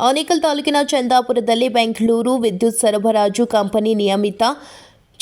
ಆನೇಕಲ್ ತಾಲೂಕಿನ ಚಂದಾಪುರದಲ್ಲಿ ಬೆಂಗಳೂರು ವಿದ್ಯುತ್ ಸರಬರಾಜು ಕಂಪನಿ ನಿಯಮಿತ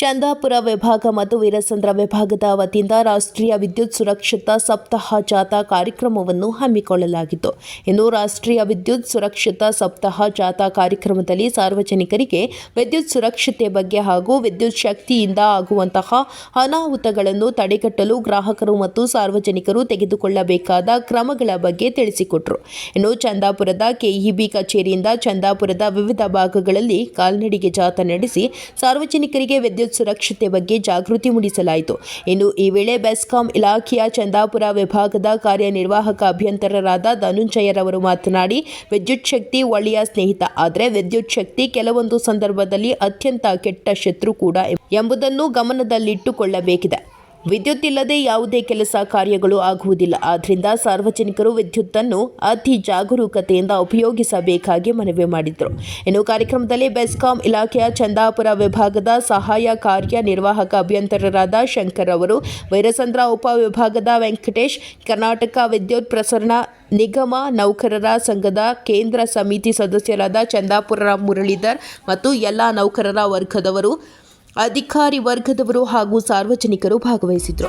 ಚಂದಾಪುರ ವಿಭಾಗ ಮತ್ತು ವೀರಸಂದ್ರ ವಿಭಾಗದ ವತಿಯಿಂದ ರಾಷ್ಟ್ರೀಯ ವಿದ್ಯುತ್ ಸುರಕ್ಷತಾ ಸಪ್ತಾಹ ಜಾಥಾ ಕಾರ್ಯಕ್ರಮವನ್ನು ಹಮ್ಮಿಕೊಳ್ಳಲಾಗಿತ್ತು. ಇನ್ನು ರಾಷ್ಟ್ರೀಯ ವಿದ್ಯುತ್ ಸುರಕ್ಷತಾ ಸಪ್ತಾಹ ಜಾಥಾ ಕಾರ್ಯಕ್ರಮದಲ್ಲಿ ಸಾರ್ವಜನಿಕರಿಗೆ ವಿದ್ಯುತ್ ಸುರಕ್ಷತೆ ಬಗ್ಗೆ ಹಾಗೂ ವಿದ್ಯುತ್ ಶಕ್ತಿಯಿಂದ ಆಗುವಂತಹ ಅನಾಹುತಗಳನ್ನು ತಡೆಗಟ್ಟಲು ಗ್ರಾಹಕರು ಮತ್ತು ಸಾರ್ವಜನಿಕರು ತೆಗೆದುಕೊಳ್ಳಬೇಕಾದ ಕ್ರಮಗಳ ಬಗ್ಗೆ ತಿಳಿಸಿಕೊಟ್ರು. ಇನ್ನು ಚಂದಾಪುರದ ಕೆಇಬಿ ಕಚೇರಿಯಿಂದ ಚಂದಾಪುರದ ವಿವಿಧ ಭಾಗಗಳಲ್ಲಿ ಕಾಲ್ನಡಿಗೆ ಜಾಥಾ ನಡೆಸಿ ಸಾರ್ವಜನಿಕರಿಗೆ ವಿದ್ಯುತ್ ಸುರಕ್ಷತೆ ಬಗ್ಗೆ ಜಾಗೃತಿ ಮೂಡಿಸಲಾಯಿತು. ಇನ್ನು ಈ ವೇಳೆ ಬೆಸ್ಕಾಂ ಇಲಾಖೆಯ ಚಂದಾಪುರ ವಿಭಾಗದ ಕಾರ್ಯನಿರ್ವಾಹಕ ಅಭಿಯಂತರರಾದ ಧನುಂಜಯರವರು ಮಾತನಾಡಿ, ವಿದ್ಯುತ್ ಶಕ್ತಿ ಒಳ್ಳೆಯ ಸ್ನೇಹಿತ, ಆದರೆ ವಿದ್ಯುತ್ ಶಕ್ತಿ ಕೆಲವೊಂದು ಸಂದರ್ಭದಲ್ಲಿ ಅತ್ಯಂತ ಕೆಟ್ಟ ಶತ್ರು ಕೂಡ ಎಂಬುದನ್ನು ಗಮನದಲ್ಲಿಟ್ಟುಕೊಳ್ಳಬೇಕಿದೆ. ವಿದ್ಯುತ್ ಇಲ್ಲದೆ ಯಾವುದೇ ಕೆಲಸ ಕಾರ್ಯಗಳು ಆಗುವುದಿಲ್ಲ. ಆದ್ದರಿಂದ ಸಾರ್ವಜನಿಕರು ವಿದ್ಯುತ್ತನ್ನು ಅತಿ ಜಾಗರೂಕತೆಯಿಂದ ಉಪಯೋಗಿಸಬೇಕಾಗಿ ಮನವಿ ಮಾಡಿದರು. ಇನ್ನು ಕಾರ್ಯಕ್ರಮದಲ್ಲಿ ಬೆಸ್ಕಾಂ ಇಲಾಖೆಯ ಚಂದಾಪುರ ವಿಭಾಗದ ಸಹಾಯ ಕಾರ್ಯನಿರ್ವಾಹಕ ಅಭಿಯಂತರರಾದ ಶಂಕರ್ ಅವರು, ವೈರಸಂದ್ರ ಉಪವಿಭಾಗದ ವೆಂಕಟೇಶ್, ಕರ್ನಾಟಕ ವಿದ್ಯುತ್ ಪ್ರಸರಣ ನಿಗಮ ನೌಕರರ ಸಂಘದ ಕೇಂದ್ರ ಸಮಿತಿ ಸದಸ್ಯರಾದ ಚಂದಾಪುರ ಮುರಳೀಧರ್ ಮತ್ತು ಎಲ್ಲ ನೌಕರರ ವರ್ಗದವರು ಅಧಿಕಾರಿ ವರ್ಗದವರು ಹಾಗೂ ಸಾರ್ವಜನಿಕರು ಭಾಗವಹಿಸಿದ್ರು.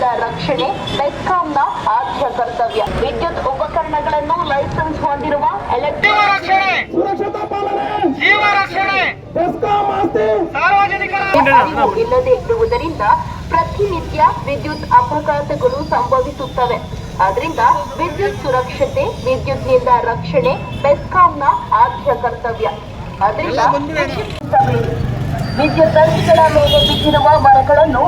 ವಿದ್ಯುತ್ನಿಂದ ರಕ್ಷಣೆ ಬೆಸ್ಕಾಂನ ಆದ್ಯ ಕರ್ತವ್ಯ. ವಿದ್ಯುತ್ ಉಪಕರಣಗಳನ್ನು ಲೈಸೆನ್ಸ್ ಹೊಂದಿರುವ ಇಲ್ಲದೆ ಇರುವುದರಿಂದ ಪ್ರತಿನಿತ್ಯ ವಿದ್ಯುತ್ ಅಪಘಾತಗಳು ಸಂಭವಿಸುತ್ತವೆ. ಆದ್ರಿಂದ ವಿದ್ಯುತ್ ಸುರಕ್ಷತೆ ವಿದ್ಯುತ್ನಿಂದ ರಕ್ಷಣೆ ಬೆಸ್ಕಾಂನ ಆದ್ಯ ಕರ್ತವ್ಯ. ಆದ್ರಿಂದ ವಿದ್ಯುತ್ ತಂತಿಗಳ ಮೇಲೆ ಬಿದ್ದಿರುವ ಮರಗಳನ್ನು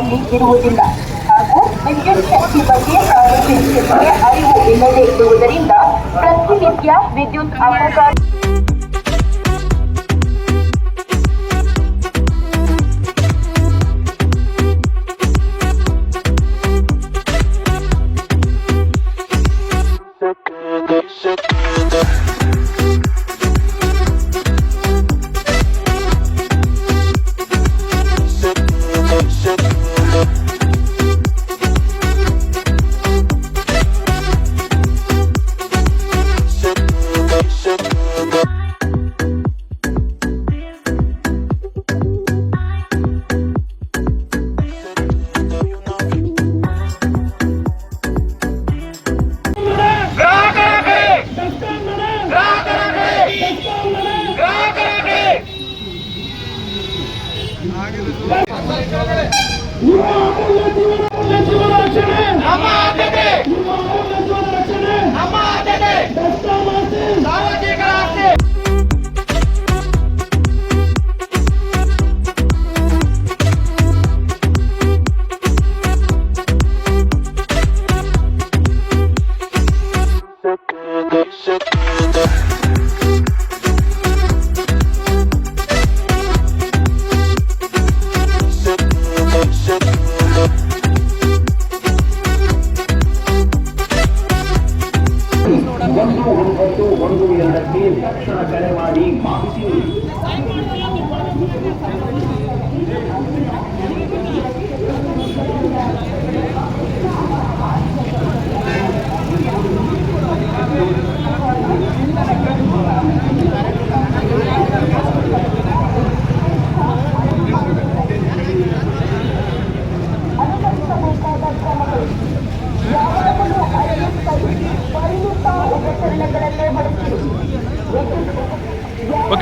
ಸುಸ್ಥಿತಿಯಲ್ಲಿ ಇರುವುದಿಲ್ಲ. ಹಾಗೂ ವಿದ್ಯುತ್ ಶಕ್ತಿ ಬಗ್ಗೆ ಸಾರ್ವಜನಿಕರಿಗೆ ಅರಿವು ಇಲ್ಲದೆ ಇರುವುದರಿಂದ ಪ್ರತಿನಿತ್ಯ ವಿದ್ಯುತ್ ಅಪಘಾತ জীবন জীবন আছে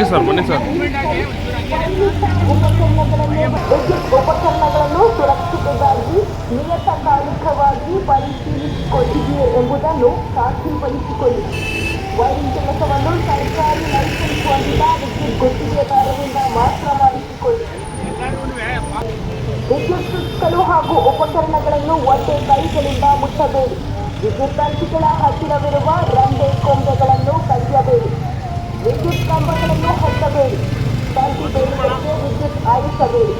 ಸರ್ ಬನ್ನಿ ಸರ್ ಉಪಕರಣಗಳನ್ನೇ ವಿದ್ಯುತ್ ಉಪಕರಣಗಳನ್ನು ಸುರಕ್ಷತೆಗಾಗಿ ನಿಯತಕಾಲಿಕವಾಗಿ ಪರಿಶೀಲಿಸಿಕೊಳ್ಳಿದೆಯೇ ಎಂಬುದನ್ನು ಖಾತ್ರಿಪಡಿಸಿಕೊಳ್ಳಿ ವೈರಿಂಗ್ ಕೆಲಸವನ್ನು ಸರ್ಕಾರಿ ಲೈಸೆನ್ಸ್ ಹೊಂದಿದ ವಿದ್ಯುತ್ ಗುತ್ತಿಗೆದಾರರಿಂದ ಮಾತ್ರ ಮಾಡಿಸಿಕೊಳ್ಳಿ. ವಿದ್ಯುತ್ ಸ್ವಿಚ್ಗಳು ಹಾಗೂ ಉಪಕರಣಗಳನ್ನು ಒಂದೇ ಕೈಗಳಿಂದ ಮುಟ್ಟಬೇಡಿ ವಿದ್ಯುತ್ ತಂತಿಗಳ ಹತ್ತಿರವಿರುವ ವಿದ್ಯುತ್ ಆಡಿಸಬೇಡಿ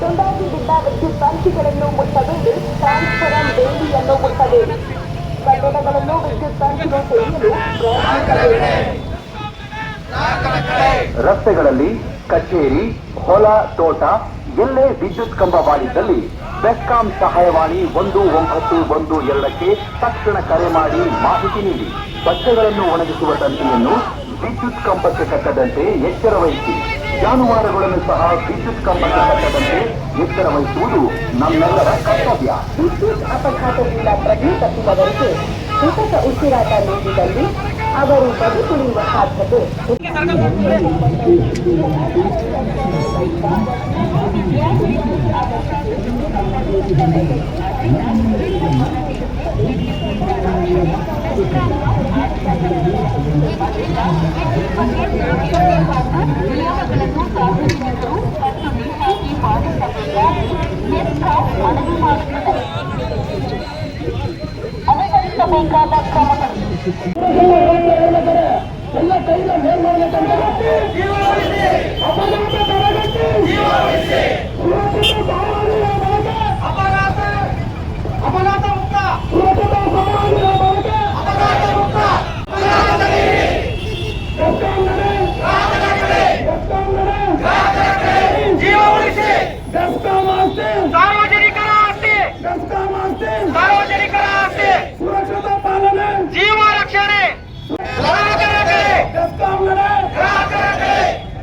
ತುಂಡಾಗಿ ಬಿದ್ದ ವಿದ್ಯುತ್ ತಂತಿಗಳನ್ನು ಮುಟ್ಟಬೇಡಿ ಟ್ರಾನ್ಸ್ಫರಂ ಬೇಲಿಯನ್ನು ಮುಟ್ಟಬೇಡಿ ಕಟ್ಟಡಗಳನ್ನು ವಿದ್ಯುತ್ ತಂತಿಗೆ ತೆಗೆಯಲು ರಸ್ತೆಗಳಲ್ಲಿ ಕಚೇರಿ, ಹೊಲ, ತೋಟ, ಎಲ್ಲೇ ವಿದ್ಯುತ್ ಕಂಬ ಬಾಳಿದ್ದಲ್ಲಿ ಬೆಸ್ಕಾಂ ಸಹಾಯವಾಣಿ ಒಂದು ಒಂಬತ್ತು ಒಂದು ಎರಡಕ್ಕೆ ತಕ್ಷಣ ಕರೆ ಮಾಡಿ ಮಾಹಿತಿ ನೀಡಿ. ಬಟ್ಟೆಗಳನ್ನು ಒಣಗಿಸುವ ತಂತಿಯನ್ನು ವಿದ್ಯುತ್ ಕಂಬಕ್ಕೆ ಕಟ್ಟದಂತೆ ಎಚ್ಚರ ವಹಿಸಿ. ಜಾನುವಾರುಗಳನ್ನು ಸಹ ವಿದ್ಯುತ್ ಕಂಬಕ್ಕೆ ಕಟ್ಟದಂತೆ ಎಚ್ಚರ ವಹಿಸುವುದು ನಮ್ಮೆಲ್ಲರ ಕರ್ತವ್ಯ. ವಿದ್ಯುತ್ ಅಪಘಾತದಿಂದ ಪ್ರಜ್ಞೆ ತಪ್ಪಿದವರಿಗೆ ಕೃತಕ ಉಸಿರಾಟ ನೀಡಿದಲ್ಲಿ ಅವರು ಬದುಕುಳಿಯುವ ಸಾಧ್ಯತೆ. ನಿಯಮಗಳನ್ನು ಸಾರ್ವಜನಿಕರು ಕಟ್ಟುನಿಟ್ಟಾಗಿ ಪಾಲಿಸಬೇಕು ಎಂದು ಮನವಿ ಮಾಡುತ್ತದೆ ಅನುಸರಿಸಬೇಕಾದ ಕ್ರಮಗಳು ಎಲ್ಲ ಕೈಲ ಮೇಲ್ಮಾಡಬೇಕಂತ ಅಪಘಾತ ತಡೆಗಟ್ಟಿ ಸುರಕ್ಷಿತ ಸಾಮಾನ್ಯ ಬಳಕೆ ಅಪಘಾತ ಅಪಘಾತ ಮುಕ್ತ ಸುರಕ್ಷಿತ ಸಾಮಾನ್ಯ ಬಳಕೆ ಅಪಘಾತ ಮುಕ್ತ ಬೆಸ್ಕಾಂ ನಡೆ ಬೆಸ್ಕಾಂ ನಡೆ ಜೀವ ಉಳಿಸಿ ಬೆಸ್ಕಾಂ ಆಸ್ತಿ ಸಾರ್ವಜನಿಕರ ಆಸ್ತಿ ಬೆಸ್ಕಾಂ ಆಸ್ತಿ ಸಾರ್ವಜನಿಕರ ಆಸ್ತಿ ಸುರಕ್ಷತಾ ಪಾಲನೆ ಜೀವ ರಕ್ಷಣೆ ಗ್ರಾಹಕರ ಕಡೆ ಬೆಸ್ಕಾಂ ನಡೆ ಗ್ರಾಹಕರ ಕಡೆ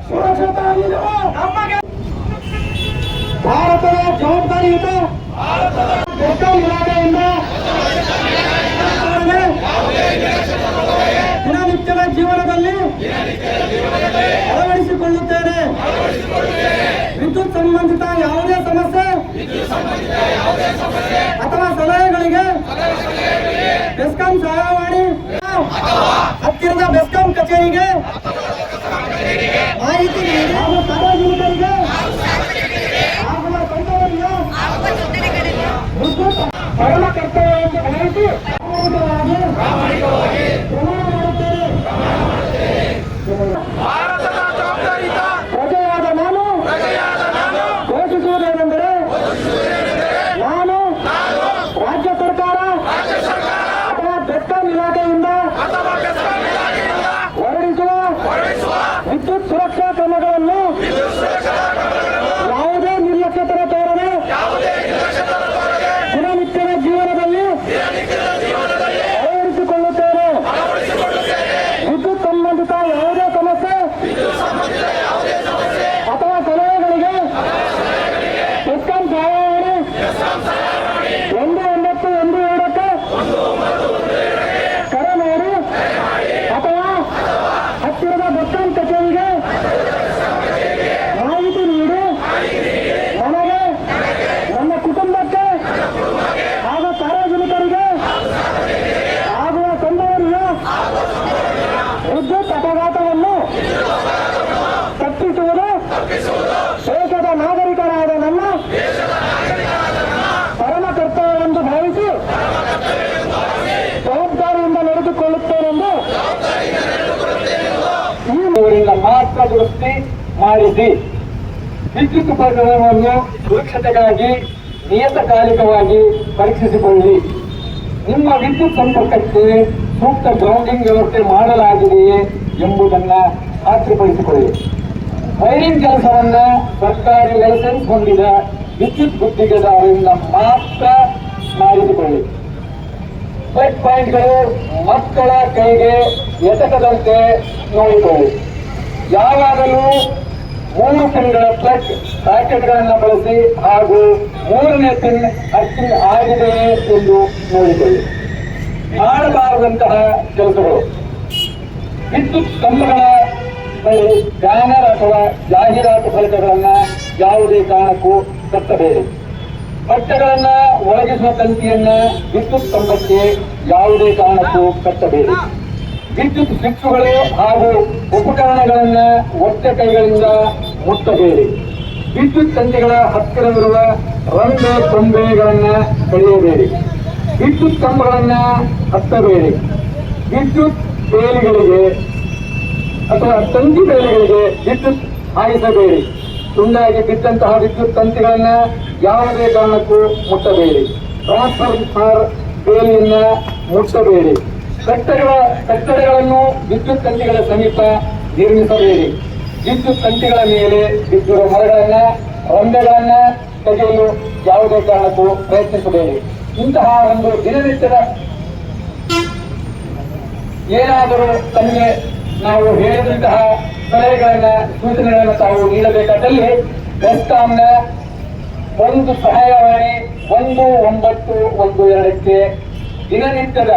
ಸುರಕ್ಷತಾ ನಿಲುವ ನಮಗೆ ಭಾರತದ ಜವಾಬ್ದಾರಿಯುತ ಬೆಸ್ಕಾಂ ಇಲಾಖೆಯಿಂದ ದಿನನಿತ್ಯದ ಜೀವನದಲ್ಲಿ ಅಳವಡಿಸಿಕೊಳ್ಳುತ್ತೇನೆ. ವಿದ್ಯುತ್ ಸಂಬಂಧಿತ ಯಾವುದೇ ಸಮಸ್ಯೆ ಅಥವಾ ಸಲಹೆಗಳಿಗೆ ಬೆಸ್ಕಾಂ ಸಹಾಯವಾಣಿ ಹತ್ತಿರದ ಬೆಸ್ಕಾಂ ಕಚೇರಿಗೆ ಮಾಹಿತಿ ನೀಡಿ ಹಾಗೂ ಸಾರ್ವಜನಿಕರಿಗೆ ಆಗುವ ತೊಂದರೆಯನ್ನು ವಿದ್ಯುತ್ ಪರಮ ಕರ್ತವ್ಯ ಎಂದು ಭಾವಿಸಿ ಪ್ರಾಮಾಣಿಕವಾಗಿ ಪ್ರಮಾಣ ಮಾಡುತ್ತೇನೆ ಭಾರತದ ಜವಾಬ್ದಾರಿತ ಪ್ರಜೆಯಾದ ನಾನು ಘೋಷಿಸುವುದೇನೆಂದರೆ ನಾನು ರಾಜ್ಯ ಸರ್ಕಾರ ಅಥವಾ ಬೆಸ್ಕಾಂ ಇಲಾಖೆಯಿಂದ ಅಥವಾ ಬೆಸ್ಕಾಂ ಇಲಾಖೆಯಿಂದ ಹೊರಡಿಸುವ ವಿದ್ಯುತ್ ಸುರಕ್ಷಾ ಕ್ರಮಗಳನ್ನು ಯಾವುದೇ ನಿರ್ಲಕ್ಷ್ಯತನ ತೋರದೆ ದಿನನಿತ್ಯದ ಜೀವನದಲ್ಲಿ ಅಳವಡಿಸಿಕೊಳ್ಳುತ್ತೇನೆ ವಿದ್ಯುತ್ ಸಂಬಂಧಿತ ಯಾವುದೇ ಸಮಸ್ಯೆ ಅಥವಾ ಸಲಹೆಗಳಿಗೆ ಬೆಸ್ಕಾಂ ಸಹಾಯವಾಣಿ ಒಂದು ಒಂಬತ್ತು ಒಂದು ಎರಡಕ್ಕೆ ಕರೆ ಮಾಡಿ ಅಥವಾ ಹತ್ತಿರದ ಬೆಸ್ಕಾಂ ಕಚೇರಿಗೆ ಇರುವವರಿಂದ ಮಾತ್ರ ದುರಸ್ತಿ ಮಾಡಿಸಿ. ವಿದ್ಯುತ್ ಉಪಕರಣವನ್ನು ಸುರಕ್ಷತೆಗಾಗಿ, ನಿಯತಕಾಲಿಕವಾಗಿ ಪರೀಕ್ಷಿಸಿಕೊಳ್ಳಿ. ನಿಮ್ಮ ವಿದ್ಯುತ್ ಸಂಪರ್ಕಕ್ಕೆ ಸೂಕ್ತ ಗ್ರೌಂಡಿಂಗ್ ವ್ಯವಸ್ಥೆ ಮಾಡಲಾಗಿದೆಯೇ ಎಂಬುದನ್ನು ಖಾತ್ರಿಪಡಿಸಿಕೊಳ್ಳಿ. ವೈರಿಂಗ್ ಕೆಲಸವನ್ನು ಸರ್ಕಾರಿ ಲೈಸೆನ್ಸ್ ಹೊಂದಿದ ವಿದ್ಯುತ್ ಗುತ್ತಿಗೆದಾರರಿಂದ ಮಾತ್ರ ಮಾಡಿಸಿಕೊಳ್ಳಿ. ಪ್ಲಗ್ ಪಾಯಿಂಟ್ಗಳು ಮಕ್ಕಳ ಕೈಗೆ ಎಟಕದಂತೆ ನೋಡಿಕೊಳ್ಳಿ. ಯಾವಾಗಲೂ ಮೂರು ಪಿನ್ಗಳ ಪ್ಲಗ್ ಪ್ಯಾಕೆಟ್ಗಳನ್ನು ಬಳಸಿ ಹಾಗೂ ಮೂರನೇ ಪಿನ್ ಅಕ್ಕಿ ಆಗಿದೆ ಎಂದು ನೋಡಿಕೊಳ್ಳಿ. ಮಾಡಬಾರದಂತಹ ಕೆಲಸಗಳು. ವಿದ್ಯುತ್ ಕಂಬಗಳ ಬಳಿ ಬ್ಯಾನರ್ ಅಥವಾ ಜಾಹೀರಾತು ಫಲಕಗಳನ್ನು ಯಾವುದೇ ಕಾರಣಕ್ಕೂ ಕಟ್ಟಬೇಡಿ. ಬಟ್ಟೆಗಳನ್ನ ಒಳಗಿಸುವ ತಂತಿಯನ್ನ ವಿದ್ಯುತ್ ಕಂಬಕ್ಕೆ ಯಾವುದೇ ಕಾರಣಕ್ಕೂ ಕಟ್ಟಬೇಡಿ. ವಿದ್ಯುತ್ ಸ್ವಿಚ್ಗಳು ಹಾಗೂ ಉಪಕರಣಗಳನ್ನ ಒಟ್ಟೆ ಕೈಗಳಿಂದ ಮುಟ್ಟಬೇಡಿ. ವಿದ್ಯುತ್ ತಂತಿಗಳ ಹತ್ತಿರವಿರುವ ರಂಬೆ ಕೊಂಬೆಗಳನ್ನ ಕಳೆಯಬೇಡಿ. ವಿದ್ಯುತ್ ಕಂಬಗಳನ್ನ ಹತ್ತಬೇಡಿ. ವಿದ್ಯುತ್ ಬೇಲಿಗಳಿಗೆ ಅಥವಾ ತಂತಿ ಬೇಲಿಗಳಿಗೆ ವಿದ್ಯುತ್ ಹಾಯಿಸಬೇಡಿ. ತುಂಡಾಗಿ ಬಿದ್ದಂತಹ ವಿದ್ಯುತ್ ತಂತಿಗಳನ್ನ ಯಾವುದೇ ಕಾರಣಕ್ಕೂ ಮುಟ್ಟಬೇಡಿ. ಟ್ರಾನ್ಸ್ಫಾರ್ಮರ್ ಬೇಲಿಯನ್ನ ಮುಟ್ಟಬೇಡಿ. ಕಟ್ಟಡಗಳ ಕಟ್ಟಡಗಳನ್ನು ವಿದ್ಯುತ್ ತಂತಿಗಳ ಸಮೀಪ ನಿರ್ಮಿಸಬೇಡಿ. ವಿದ್ಯುತ್ ತಂತಿಗಳ ಮೇಲೆ ಬಿದ್ದಿರುವ ಮರಗಳನ್ನ ರಂಬೆಗಳನ್ನ ತೆಗೆಯಲು ಯಾವುದೇ ಕಾರಣಕ್ಕೂ ಪ್ರಯತ್ನಿಸಬೇಡಿ. ಇಂತಹ ಒಂದು ದಿನನಿತ್ಯದ ಏನಾದರೂ ತಮಗೆ ನಾವು ಹೇಳಿದಂತಹ ಸಲಹೆಗಳನ್ನ, ಸೂಚನೆಗಳನ್ನು ತಾವು ನೀಡಬೇಕಾದಲ್ಲಿ ಬೆಸ್ಕಾಂನ ಒಂದು ಸಹಾಯವಾಣಿ ಒಂದು ಒಂಬತ್ತು ಒಂದು ಎರಡಕ್ಕೆ ದಿನನಿತ್ಯದ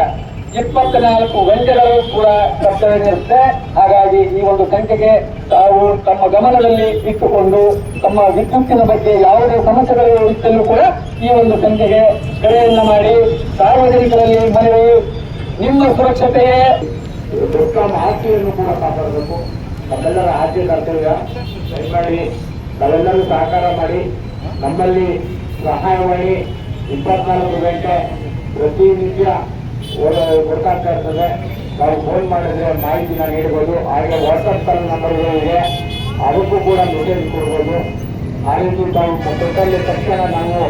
ಇಪ್ಪತ್ನಾಲ್ಕು ಗಂಟೆಗಳು ಕೂಡ ಕರ್ತವ್ಯವಿರುತ್ತೆ ಹಾಗಾಗಿ ಈ ಒಂದು ಸಂಖ್ಯೆಗೆ ತಾವು ತಮ್ಮ ಗಮನದಲ್ಲಿ ಇಟ್ಟುಕೊಂಡು ತಮ್ಮ ವಿದ್ಯುತ್ತಿನ ಬಗ್ಗೆ ಯಾವುದೇ ಸಮಸ್ಯೆಗಳು ಇದ್ದಲ್ಲೂ ಕೂಡ ಈ ಒಂದು ಸಂಖ್ಯೆಗೆ ಕರೆಯನ್ನ ಮಾಡಿ ಸಾರ್ವಜನಿಕರಲ್ಲಿ ಮನವಿ, ನಿಮ್ಮ ಸುರಕ್ಷತೆಯೇ. ಉತ್ತಮ ಆಸ್ತಿಯನ್ನು ಕೂಡ ಕಾಪಾಡಬೇಕು. ನಮ್ಮೆಲ್ಲರ ಆದ್ಯ ಕರ್ತವ್ಯ. ದಯಮಾಡಿ ನಾವೆಲ್ಲರೂ ಸಹಕಾರ ಮಾಡಿ, ನಮ್ಮಲ್ಲಿ ಸಹಾಯವಾಣಿ ಇಪ್ಪತ್ನಾಲ್ಕು ಗಂಟೆ ಪ್ರತಿನಿತ್ಯ ಗೊತ್ತಾಗ್ತಾ ಇರ್ತದೆ ನಾವು ಫೋನ್ ಮಾಡಿದ್ರೆ ಮಾಹಿತಿನ ನೀಡ್ಬೋದು. ಹಾಗೆ ವಾಟ್ಸಪ್ ಕಾಲ್ ನಂಬರ್ಗಳಿವೆ ಅದಕ್ಕೂ ಕೂಡ ಮೆಸೇಜ್ ಕೊಡ್ಬೋದು. ಆ ರೀತಿ ನಾವು ಕೊಟ್ಟಲ್ಲಿ ತಕ್ಷಣ ನಾವು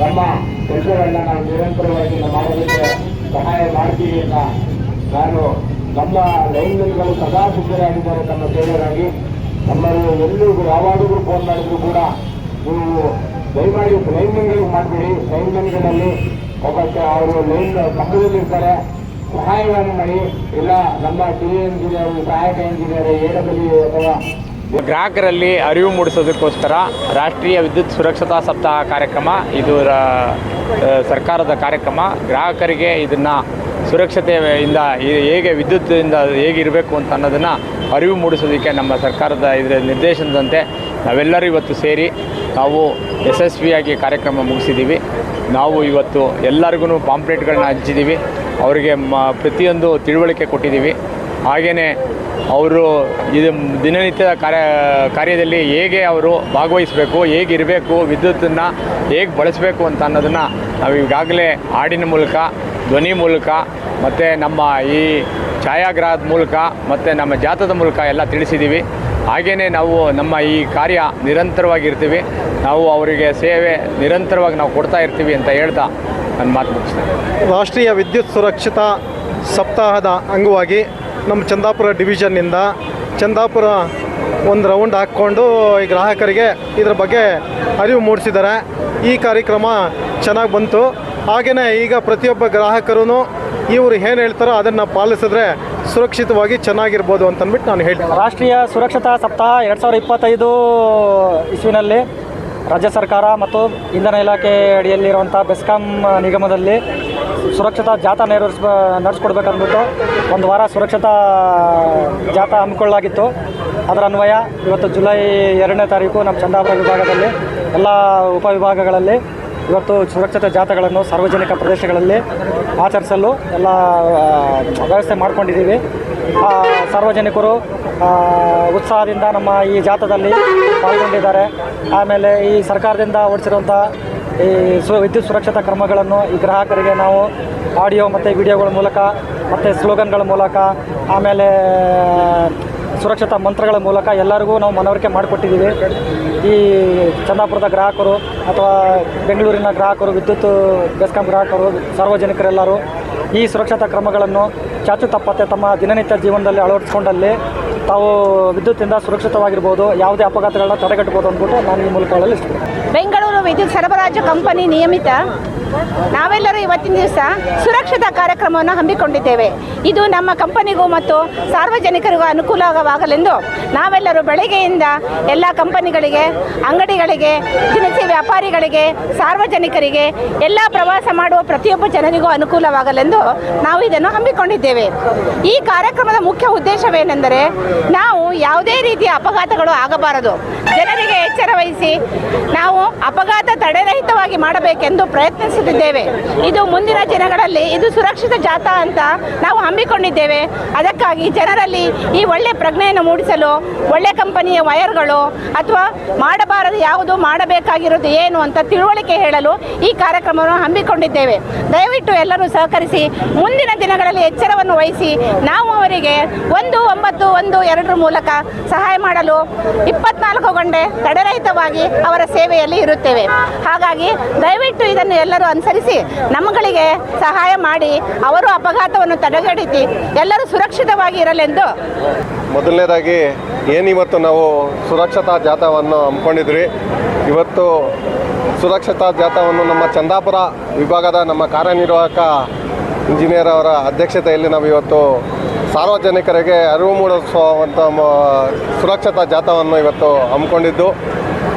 ನಮ್ಮ ಕೆಲಸಗಳನ್ನ ನಾವು ನಿರಂತರವಾಗಿ ಮಾಡೋದಕ್ಕೆ ಸಹಾಯ ಮಾಡ್ತೀವಿ ಅಂತ ನಾನು ನಮ್ಮ ಲೈನ್ಮನ್ಗಳು ಸದಾ ಸಿದ್ಧರಾಗಿದ್ದಾರೆ ತಮ್ಮ ಸೇವೆಯಾಗಿ ನಮ್ಮಲ್ಲಿ ಎಲ್ಲೂ ಯಾವಾಗಲೂ ಫೋನ್ ಮಾಡಿದ್ರು ಕೂಡ ನೀವು ದಯಮಾಡಿ ಲೈನ್ಮನ್ಗಳಿಗೆ ಮಾಡಬೇಡಿ. ಲೈನ್ಮನ್ಗಳಲ್ಲಿ ಒಬ್ಬ ಅವರು ಲೈನ್ ಪಕ್ಕದಲ್ಲಿರ್ತಾರೆ ಸಹಾಯವನ್ನು ಮಾಡಿ. ಇಲ್ಲ, ನಮ್ಮ ಟಿ ಇಂಜಿನಿಯರ್ ಸಹಾಯಕ ಇಂಜಿನಿಯರ್ ಏಡಬಲಿ ಅಥವಾ ಗ್ರಾಹಕರಲ್ಲಿ ಅರಿವು ಮೂಡಿಸೋದಕ್ಕೋಸ್ಕರ ರಾಷ್ಟ್ರೀಯ ವಿದ್ಯುತ್ ಸುರಕ್ಷತಾ ಸಪ್ತಾಹ ಕಾರ್ಯಕ್ರಮ, ಇದು ಸರ್ಕಾರದ ಕಾರ್ಯಕ್ರಮ. ಗ್ರಾಹಕರಿಗೆ ಇದನ್ನು ಸುರಕ್ಷತೆಯಿಂದ ಹೇಗೆ ವಿದ್ಯುತ್ತಿಂದ ಹೇಗಿರಬೇಕು ಅಂತ ಅನ್ನೋದನ್ನು ಅರಿವು ಮೂಡಿಸೋದಕ್ಕೆ ನಮ್ಮ ಸರ್ಕಾರದ ಇದರ ನಿರ್ದೇಶನದಂತೆ ನಾವೆಲ್ಲರೂ ಇವತ್ತು ಸೇರಿ ನಾವು ಯಶಸ್ವಿಯಾಗಿ ಕಾರ್ಯಕ್ರಮ ಮುಗಿಸಿದ್ದೀವಿ. ನಾವು ಇವತ್ತು ಎಲ್ಲರಿಗೂ ಪಾಂಪ್ಲೆಟ್ಗಳನ್ನ ಹಂಚಿದ್ದೀವಿ ಅವರಿಗೆ ಮ, ಪ್ರತಿಯೊಂದು ತಿಳುವಳಿಕೆ ಕೊಟ್ಟಿದ್ದೀವಿ ಹಾಗೆಯೇ ಅವರು ಇದು ದಿನನಿತ್ಯದ ಕಾರ್ಯ, ಕಾರ್ಯದಲ್ಲಿ ಹೇಗೆ ಅವರು ಭಾಗವಹಿಸಬೇಕು, ಹೇಗಿರಬೇಕು, ವಿದ್ಯುತ್ತನ್ನು ಹೇಗೆ ಬಳಸಬೇಕು ಅಂತ ಅನ್ನೋದನ್ನು ನಾವು ಈಗಾಗಲೇ ಹಾಡಿನ ಮೂಲಕ, ಧ್ವನಿ ಮೂಲಕ, ಮತ್ತು ನಮ್ಮ ಈ ಛಾಯಾಗ್ರಹದ ಮೂಲಕ, ಮತ್ತು ನಮ್ಮ ಜಾತದ ಮೂಲಕ ಎಲ್ಲ ತಿಳಿಸಿದ್ದೀವಿ ಹಾಗೆಯೇ ನಾವು ನಮ್ಮ ಈ ಕಾರ್ಯ ನಿರಂತರವಾಗಿರ್ತೀವಿ. ನಾವು ಅವರಿಗೆ ಸೇವೆ ನಿರಂತರವಾಗಿ ನಾವು ಕೊಡ್ತಾ ಇರ್ತೀವಿ ಅಂತ ಹೇಳ್ತಾ ನನ್ನ ಮಾತು ಮುಗಿಸ್ತೇನೆ. ರಾಷ್ಟ್ರೀಯ ವಿದ್ಯುತ್ ಸುರಕ್ಷತಾ ಸಪ್ತಾಹದ ಅಂಗವಾಗಿ ನಮ್ಮ ಚಂದಾಪುರ ಡಿವಿಷನ್ನಿಂದ ಚಂದಾಪುರ ಒಂದು ರೌಂಡ್ ಹಾಕ್ಕೊಂಡು ಈ ಗ್ರಾಹಕರಿಗೆ ಇದ್ರ ಬಗ್ಗೆ ಅರಿವು ಮೂಡಿಸಿದ್ದಾರೆ. ಈ ಕಾರ್ಯಕ್ರಮ ಚೆನ್ನಾಗಿ ಬಂತು. ಹಾಗೆಯೇ ಈಗ ಪ್ರತಿಯೊಬ್ಬ ಗ್ರಾಹಕರೂ ಇವರು ಏನು ಹೇಳ್ತಾರೋ ಅದನ್ನು ಪಾಲಿಸಿದ್ರೆ ಸುರಕ್ಷಿತವಾಗಿ ಚೆನ್ನಾಗಿರ್ಬೋದು ಅಂತಂದ್ಬಿಟ್ಟು ನಾನು ಹೇಳ್ತೀನಿ. ರಾಷ್ಟ್ರೀಯ ಸುರಕ್ಷತಾ ಸಪ್ತಾಹ ಎರಡು ಸಾವಿರದ ಇಪ್ಪತ್ತೈದು ಇಸ್ವಿನಲ್ಲಿ ರಾಜ್ಯ ಸರ್ಕಾರ ಮತ್ತು ಇಂಧನ ಇಲಾಖೆ ಅಡಿಯಲ್ಲಿರುವಂಥ ಬೆಸ್ಕಾಂ ನಿಗಮದಲ್ಲಿ ಸುರಕ್ಷತಾ ಜಾಥಾ ನೆರವೇರಿಸ ನಡೆಸ್ಕೊಡ್ಬೇಕಂದ್ಬಿಟ್ಟು ಒಂದು ವಾರ ಸುರಕ್ಷತಾ ಜಾಥಾ ಹಮ್ಮಿಕೊಳ್ಳಲಾಗಿತ್ತು. ಅದರ ಅನ್ವಯ ಇವತ್ತು ಜುಲೈ ಎರಡನೇ ತಾರೀಕು ನಮ್ಮ ಚಂದಾಪುರ ವಿಭಾಗದಲ್ಲಿ ಎಲ್ಲ ಉಪವಿಭಾಗಗಳಲ್ಲಿ ಇವತ್ತು ಸುರಕ್ಷತಾ ಜಾಥಾಗಳನ್ನು ಸಾರ್ವಜನಿಕ ಪ್ರದೇಶಗಳಲ್ಲಿ ಆಚರಿಸಲು ಎಲ್ಲ ವ್ಯವಸ್ಥೆ ಮಾಡಿಕೊಂಡಿದ್ದೀವಿ. ಸಾರ್ವಜನಿಕರು ಉತ್ಸಾಹದಿಂದ ನಮ್ಮ ಈ ಜಾಥಾದಲ್ಲಿ ಪಾಲ್ಗೊಂಡಿದ್ದಾರೆ. ಆಮೇಲೆ ಈ ಸರ್ಕಾರದಿಂದ ಹೊಡಿಸಿರುವಂಥ ಈ ಸು, ವಿದ್ಯುತ್ ಸುರಕ್ಷತಾ ಕ್ರಮಗಳನ್ನು ಈ ಗ್ರಾಹಕರಿಗೆ ನಾವು ಆಡಿಯೋ ಮತ್ತು ವಿಡಿಯೋಗಳ ಮೂಲಕ, ಮತ್ತು ಸ್ಲೋಗನ್ಗಳ ಮೂಲಕ, ಆಮೇಲೆ ಸುರಕ್ಷತಾ ಮಂತ್ರಗಳ ಮೂಲಕ ಎಲ್ಲರಿಗೂ ನಾವು ಮನವರಿಕೆ ಮಾಡಿಕೊಟ್ಟಿದ್ದೀವಿ. ಈ ಚಂದಾಪುರದ ಗ್ರಾಹಕರು ಅಥವಾ ಬೆಂಗಳೂರಿನ ಗ್ರಾಹಕರು, ವಿದ್ಯುತ್ ಬೆಸ್ಕಾಂ ಗ್ರಾಹಕರು, ಸಾರ್ವಜನಿಕರೆಲ್ಲರೂ ಈ ಸುರಕ್ಷತಾ ಕ್ರಮಗಳನ್ನು ಚಾಚು ತಪ್ಪತ್ತೆ ತಮ್ಮ ದಿನನಿತ್ಯ ಜೀವನದಲ್ಲಿ ಅಳವಡಿಸ್ಕೊಂಡಲ್ಲಿ ತಾವು ವಿದ್ಯುತ್ತಿಂದ ಸುರಕ್ಷಿತವಾಗಿರ್ಬೋದು, ಯಾವುದೇ ಅಪಘಾತಗಳನ್ನ ತಡೆಗಟ್ಟಬಹುದು ಅಂದ್ಬಿಟ್ಟು ನಾನು ಈ ಮೂಲಕ ಬೆಂಗಳೂರು ವಿದ್ಯುತ್ ಸರಬರಾಜು ಕಂಪನಿ ನಿಯಮಿತ. ನಾವೆಲ್ಲರೂ ಇವತ್ತಿನ ದಿವಸ ಸುರಕ್ಷತಾ ಕಾರ್ಯಕ್ರಮವನ್ನು ಹಮ್ಮಿಕೊಂಡಿದ್ದೇವೆ. ಇದು ನಮ್ಮ ಕಂಪನಿಗೂ ಮತ್ತು ಸಾರ್ವಜನಿಕರಿಗೂ ಅನುಕೂಲವಾಗಲೆಂದು ನಾವೆಲ್ಲರೂ ಬೆಳಗ್ಗೆಯಿಂದ ಎಲ್ಲ ಕಂಪನಿಗಳಿಗೆ, ಅಂಗಡಿಗಳಿಗೆ, ದಿನಸಿ ವ್ಯಾಪಾರಿಗಳಿಗೆ, ಸಾರ್ವಜನಿಕರಿಗೆ ಎಲ್ಲ ಪ್ರವಾಸ ಮಾಡುವ ಪ್ರತಿಯೊಬ್ಬ ಜನರಿಗೂ ಅನುಕೂಲವಾಗಲೆಂದು ನಾವು ಇದನ್ನು ಹಮ್ಮಿಕೊಂಡಿದ್ದೇವೆ. ಈ ಕಾರ್ಯಕ್ರಮದ ಮುಖ್ಯ ಉದ್ದೇಶವೇನೆಂದರೆ ನಾವು ಯಾವುದೇ ರೀತಿಯ ಅಪಘಾತಗಳು ಆಗಬಾರದು. ಜನರಿಗೆ ಎಚ್ಚರ ವಹಿಸಿ ನಾವು ಅಪಘಾತ ತಡೆರಹಿತವಾಗಿ ಮಾಡಬೇಕೆಂದು ಪ್ರಯತ್ನಿಸುತ್ತಿದ್ದೇವೆ. ಇದು ಮುಂದಿನ ದಿನಗಳಲ್ಲಿ ಇದು ಸುರಕ್ಷಿತ ಜಾಥಾ ಅಂತ ನಾವು ಹಮ್ಮಿಕೊಂಡಿದ್ದೇವೆ. ಅದಕ್ಕಾಗಿ ಜನರಲ್ಲಿ ಈ ಒಳ್ಳೆ ಪ್ರಜ್ಞೆಯನ್ನು ಮೂಡಿಸಲು, ಒಳ್ಳೆ ಕಂಪನಿಯ ವಯರ್ಗಳು ಅಥವಾ ಮಾಡಬಾರದು ಯಾವುದು ಮಾಡಬೇಕಾಗಿರೋದು ಏನು ಅಂತ ತಿಳುವಳಿಕೆ ಹೇಳಲು ಈ ಕಾರ್ಯಕ್ರಮವನ್ನು ಹಮ್ಮಿಕೊಂಡಿದ್ದೇವೆ. ದಯವಿಟ್ಟು ಎಲ್ಲರೂ ಸಹಕರಿಸಿ ಮುಂದಿನ ದಿನಗಳಲ್ಲಿ ಎಚ್ಚರವನ್ನು ವಹಿಸಿ ನಾವು ಅವರಿಗೆ ಒಂದು ಒಂಬತ್ತು ಒಂದು ಎರಡರ ಮೂಲಕ ಸಹಾಯ ಮಾಡಲು ಇಪ್ಪತ್ನಾಲ್ಕು ಗಂಟೆ ತಡೆರಹಿತವಾಗಿ ಅವರ ಸೇವೆಯಲ್ಲಿ ಇರುತ್ತೇವೆ. ಹಾಗಾಗಿ ದಯವಿಟ್ಟು ಇದನ್ನು ಎಲ್ಲರೂ ಅನುಸರಿಸಿ ನಮ್ಮಗಳಿಗೆ ಸಹಾಯ ಮಾಡಿ ಅವರು ಅಪಘಾತವನ್ನು ತಡೆಗಡಿಸಿ ಎಲ್ಲರೂ ಸುರಕ್ಷಿತವಾಗಿ ಇರಲೆಂದು. ಮೊದಲನೇದಾಗಿ ಏನಿವತ್ತು ನಾವು ಸುರಕ್ಷತಾ ಜಾಥಾವನ್ನು ಹಮ್ಮಿಕೊಂಡಿದ್ರಿ. ಇವತ್ತು ಸುರಕ್ಷತಾ ಜಾಥಾವನ್ನು ನಮ್ಮ ಚಂದಾಪುರ ವಿಭಾಗದ ನಮ್ಮ ಕಾರ್ಯನಿರ್ವಾಹಕ ಇಂಜಿನಿಯರ್ ಅವರ ಅಧ್ಯಕ್ಷತೆಯಲ್ಲಿ ನಾವು ಇವತ್ತು ಸಾರ್ವಜನಿಕರಿಗೆ ಅರಿವು ಮೂಡಿಸುವಂಥ ಸುರಕ್ಷತಾ ಜಾಥಾವನ್ನು ಇವತ್ತು ಹಮ್ಮಿಕೊಂಡಿದ್ದು.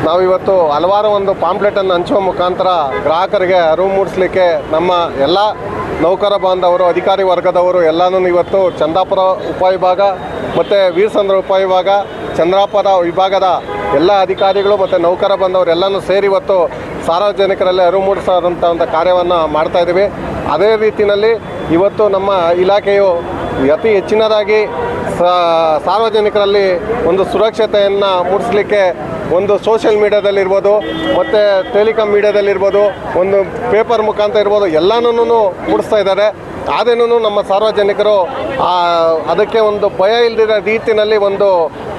ನಾವಿವತ್ತು ಹಲವಾರು ಒಂದು ಪಾಂಪ್ಲೆಟನ್ನು ಹಂಚುವ ಮುಖಾಂತರ ಗ್ರಾಹಕರಿಗೆ ಅರಿವು ಮೂಡಿಸಲಿಕ್ಕೆ ನಮ್ಮ ಎಲ್ಲ ನೌಕರ ಬಾಂಧವರು, ಅಧಿಕಾರಿ ವರ್ಗದವರು ಎಲ್ಲನೂ ಇವತ್ತು ಚಂದಾಪುರ ಉಪವಿಭಾಗ ಮತ್ತು ವೀರಸಂದ್ರ ಉಪವಿಭಾಗ, ಚಂದ್ರಾಪುರ ವಿಭಾಗದ ಎಲ್ಲ ಅಧಿಕಾರಿಗಳು ಮತ್ತು ನೌಕರ ಬಂದವರು ಎಲ್ಲನೂ ಸೇರಿ ಇವತ್ತು ಸಾರ್ವಜನಿಕರಲ್ಲಿ ಅರಿವು ಮೂಡಿಸೋದಂಥ ಒಂದು ಕಾರ್ಯವನ್ನು ಮಾಡ್ತಾಯಿದ್ದೀವಿ ಅದೇ ರೀತಿಯಲ್ಲಿ ಇವತ್ತು ನಮ್ಮ ಇಲಾಖೆಯು ಅತಿ ಹೆಚ್ಚಿನದಾಗಿ ಸಾರ್ವಜನಿಕರಲ್ಲಿ ಒಂದು ಸುರಕ್ಷತೆಯನ್ನು ಮೂಡಿಸಲಿಕ್ಕೆ ಒಂದು ಸೋಷಿಯಲ್ ಮೀಡಿಯಾದಲ್ಲಿರ್ಬೋದು ಮತ್ತು ಟೆಲಿಕಾಮ್ ಮೀಡಿಯಾದಲ್ಲಿರ್ಬೋದು ಒಂದು ಪೇಪರ್ ಮುಖಾಂತರ ಇರ್ಬೋದು ಎಲ್ಲನೂ ಮೂಡಿಸ್ತಾ ಇದ್ದಾರೆ. ಆದೇನೂ ನಮ್ಮ ಸಾರ್ವಜನಿಕರು ಅದಕ್ಕೆ ಒಂದು ಭಯ ಇಲ್ಲದಿರೋ ರೀತಿಯಲ್ಲಿ ಒಂದು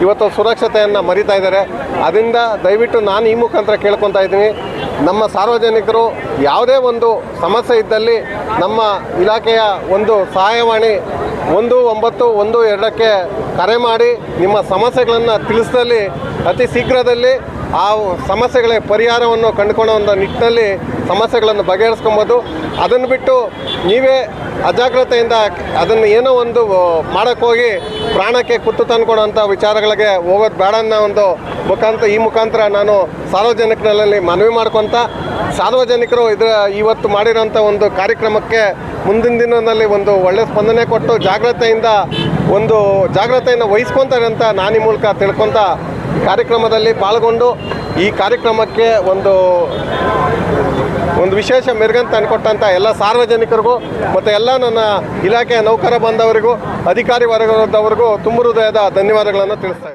ಇವತ್ತು ಸುರಕ್ಷತೆಯನ್ನು ಮರಿತಾ ಇದ್ದಾರೆ. ಅದರಿಂದ ದಯವಿಟ್ಟು ನಾನು ಈ ಮುಖಾಂತರ ಕೇಳ್ಕೊತಾ ಇದ್ದೀನಿ. ನಮ್ಮ ಸಾರ್ವಜನಿಕರು ಯಾವುದೇ ಒಂದು ಸಮಸ್ಯೆ ಇದ್ದಲ್ಲಿ ನಮ್ಮ ಇಲಾಖೆಯ ಒಂದು ಸಹಾಯವಾಣಿ ಒಂದು, ಒಂಬತ್ತು, ಒಂದು, ಎರಡಕ್ಕೆ ಕರೆ ಮಾಡಿ ನಿಮ್ಮ ಸಮಸ್ಯೆಗಳನ್ನು ತಿಳಿಸಿದಲ್ಲಿ ಅತಿ ಶೀಘ್ರದಲ್ಲಿ ಆ ಸಮಸ್ಯೆಗಳಿಗೆ ಪರಿಹಾರವನ್ನು ಕಂಡುಕೊಳ್ಳೋ ಒಂದು ನಿಟ್ಟಿನಲ್ಲಿ ಸಮಸ್ಯೆಗಳನ್ನು ಬಗೆಹರಿಸ್ಕೊಬೋದು. ಅದನ್ನು ಬಿಟ್ಟು ನೀವೇ ಅಜಾಗ್ರತೆಯಿಂದ ಅದನ್ನು ಏನೋ ಒಂದು ಮಾಡೋಕ್ಕೋಗಿ ಪ್ರಾಣಕ್ಕೆ ಕುತ್ತು ತಂದ್ಕೊಡೋಂಥ ವಿಚಾರಗಳಿಗೆ ಹೋಗೋದು ಬೇಡ ಅನ್ನೋ ಒಂದು ಮುಖಾಂತರ, ಈ ಮುಖಾಂತರ ನಾನು ಸಾರ್ವಜನಿಕರಲ್ಲಿ ಮನವಿ ಮಾಡ್ಕೊತ, ಸಾರ್ವಜನಿಕರು ಇದರ, ಇವತ್ತು ಮಾಡಿರೋಂಥ ಒಂದು ಕಾರ್ಯಕ್ರಮಕ್ಕೆ ಮುಂದಿನ ದಿನದಲ್ಲಿ ಒಂದು ಒಳ್ಳೆ ಸ್ಪಂದನೆ ಕೊಟ್ಟು ಜಾಗ್ರತೆಯಿಂದ ಒಂದು ಜಾಗ್ರತೆಯನ್ನು ವಹಿಸ್ಕೊತಾರೆ ಅಂತ ನಾನು ಈ ಮೂಲಕ ತಿಳ್ಕೊತ ಕಾರ್ಯಕ್ರಮದಲ್ಲಿ ಪಾಲ್ಗೊಂಡು ಈ ಕಾರ್ಯಕ್ರಮಕ್ಕೆ ಒಂದು ಒಂದು ವಿಶೇಷ ಮೆರುಗನ್ನು ತಂದುಕೊಟ್ಟಂಥ ಎಲ್ಲ ಸಾರ್ವಜನಿಕರಿಗೂ ಮತ್ತು ಎಲ್ಲ ನನ್ನ ಇಲಾಖೆಯ ನೌಕರ ಬಂದವರಿಗೂ, ಅಧಿಕಾರಿ ವರ್ಗದವರಿಗೂ ತುಂಬ ಹೃದಯದ ಧನ್ಯವಾದಗಳನ್ನು ತಿಳಿಸ್ತಾ